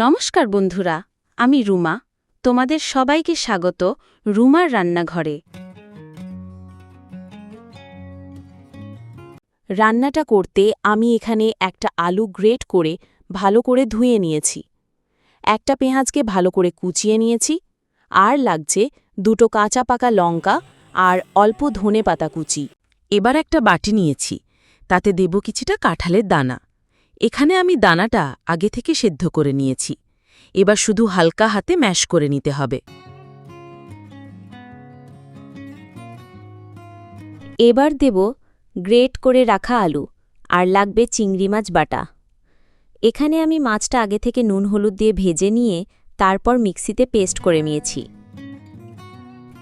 নমস্কার বন্ধুরা, আমি রুমা। তোমাদের সবাইকে স্বাগত রুমার রান্নাঘরে। রান্নাটা করতে আমি এখানে একটা আলু গ্রেট করে ভালো করে ধুয়ে নিয়েছি। একটা পেঁয়াজকে ভালো করে কুচিয়ে নিয়েছি। আর লাগছে দুটো কাঁচা পাকা লঙ্কা আর অল্প ধনে পাতা কুচি। এবার একটা বাটি নিয়েছি, তাতে দেব কিছুটা কাঁঠালের দানা। এখানে আমি দানাটা আগে থেকে সেদ্ধ করে নিয়েছি। এবার শুধু হালকা হাতে ম্যাশ করে নিতে হবে। এবার দেব গ্রেট করে রাখা আলু আর লাগবে চিংড়ি মাছ বাটা। এখানে আমি মাছটা আগে থেকে নুন হলুদ দিয়ে ভেজে নিয়ে তারপর মিক্সিতে পেস্ট করে নিয়েছি।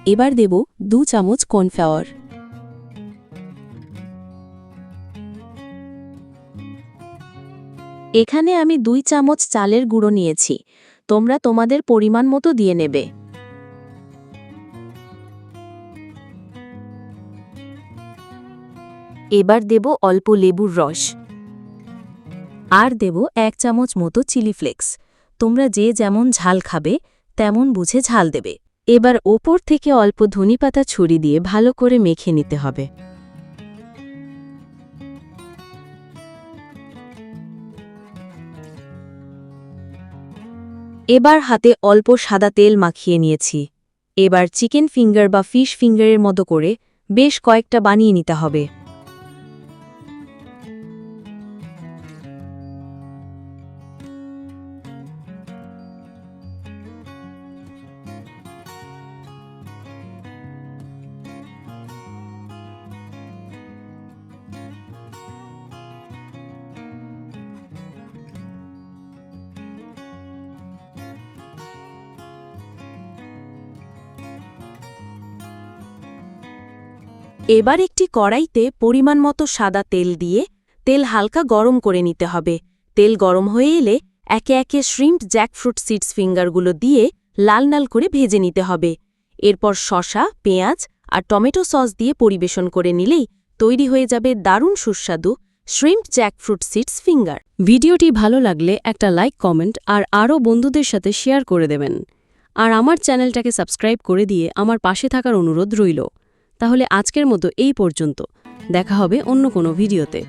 এবার দেব দু চামচ কর্নফ্লাওয়ার। এখানে আমি দুই চামচ চালের গুঁড়ো নিয়েছি। তোমরা তোমাদের পরিমাণ মতো দিয়ে নেবে। এবার দেব অল্প লেবুর রস। আর দেব এক চামচ মতো চিলি ফ্লেক্স। তোমরা যে যেমন ঝাল খাবে, তেমন বুঝে ঝাল দেবে। এবার ওপর থেকে অল্প ধনিপাতা ছুরি দিয়ে ভালো করে মেখে নিতে হবে। এবার হাতে অল্প সাদা তেল মাখিয়ে নিয়েছি। এবার চিকেন ফিঙ্গার বা ফিশ ফিঙ্গারের মতো করে বেশ কয়েকটা বানিয়ে নিতে হবে। এবার একটি কড়াইতে পরিমাণ মতো সাদা তেল দিয়ে তেল হালকা গরম করে নিতে হবে। তেল গরম হয়ে এলে একে একে শ্রিম্প জ্যাকফ্রুট সিডস ফিঙ্গারগুলো দিয়ে লাল লাল করে ভেজে নিতে হবে। এরপর শশা পেঁয়াজ আর টমেটো সস দিয়ে পরিবেশন করে নিলেই তৈরি হয়ে যাবে দারুণ সুস্বাদু শ্রিম্প জ্যাকফ্রুট সিডস ফিঙ্গার ভিডিওটি ভালো লাগলে একটা লাইক কমেন্ট আর আরও বন্ধুদের সাথে শেয়ার করে দেবেন। আর আমার চ্যানেলটাকে সাবস্ক্রাইব করে দিয়ে আমার পাশে থাকার অনুরোধ রইল। তাহলে আজকের মতো এই পর্যন্ত। দেখা হবে অন্য কোনো ভিডিওতে।